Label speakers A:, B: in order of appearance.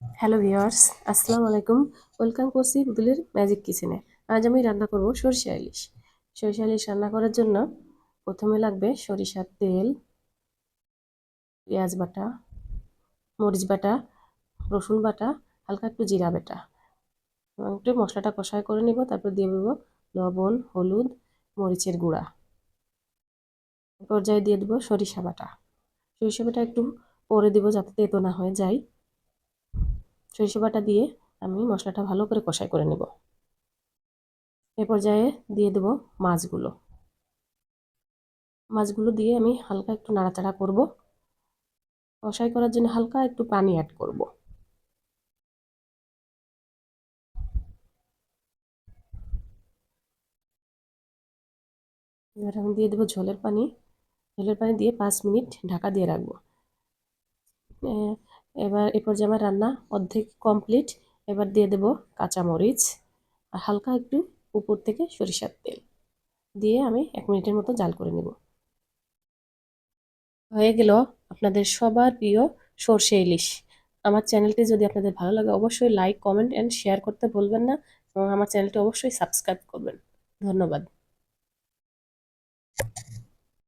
A: Hello viewers আসসালামু আলাইকুম welcome করছি পুতুলের ম্যাজিক কিচেনে আজ আমি রান্না করব সরিষা ইলিশ। সরিষা ইলিশ রান্না করার জন্য প্রথমে লাগবে সরিষার তেল, পেঁয়াজ বাটা, মরিচ বাটা, রসুন বাটা, হালকা একটু জিরা বাটা। এবং একটু মশলাটা কষায় করে নিব, তারপর দিয়ে দেবো লবণ, হলুদ, মরিচের গুঁড়া। পর্যায়ে দিয়ে দেবো সরিষা বাটা। সরিষা বাটা একটু পরে দেবো যাতে তেতো না হয়ে যায়। সরিষা বাটা দিয়ে আমি মশলাটা ভালো করে কষাই করে নেব। এ পর্যায়ে দিয়ে দেব মাছগুলো। মাছগুলো দিয়ে আমি হালকা একটু নাড়াচাড়া করব। কষাই করার জন্য হালকা একটু পানি অ্যাড করব। এবার আমি দিয়ে দেবো ঝোলের পানি। ঝোলের পানি দিয়ে পাঁচ মিনিট ঢাকা দিয়ে রাখব। এবার এ পর্যায়ে আমার রান্না অর্ধেক কমপ্লিট এবার দিয়ে দেব কাঁচামরিচ আর হালকা একটু উপর থেকে সরিষার তেল। দিয়ে আমি এক মিনিটের মতো জাল করে নেব। হয়ে গেল আপনাদের সবার প্রিয় সর্ষে ইলিশ। আমার চ্যানেলটি যদি আপনাদের ভালো লাগে অবশ্যই লাইক, কমেন্ট অ্যান্ড শেয়ার করতে ভুলবেন না এবং আমার চ্যানেলটি অবশ্যই সাবস্ক্রাইব করবেন। ধন্যবাদ।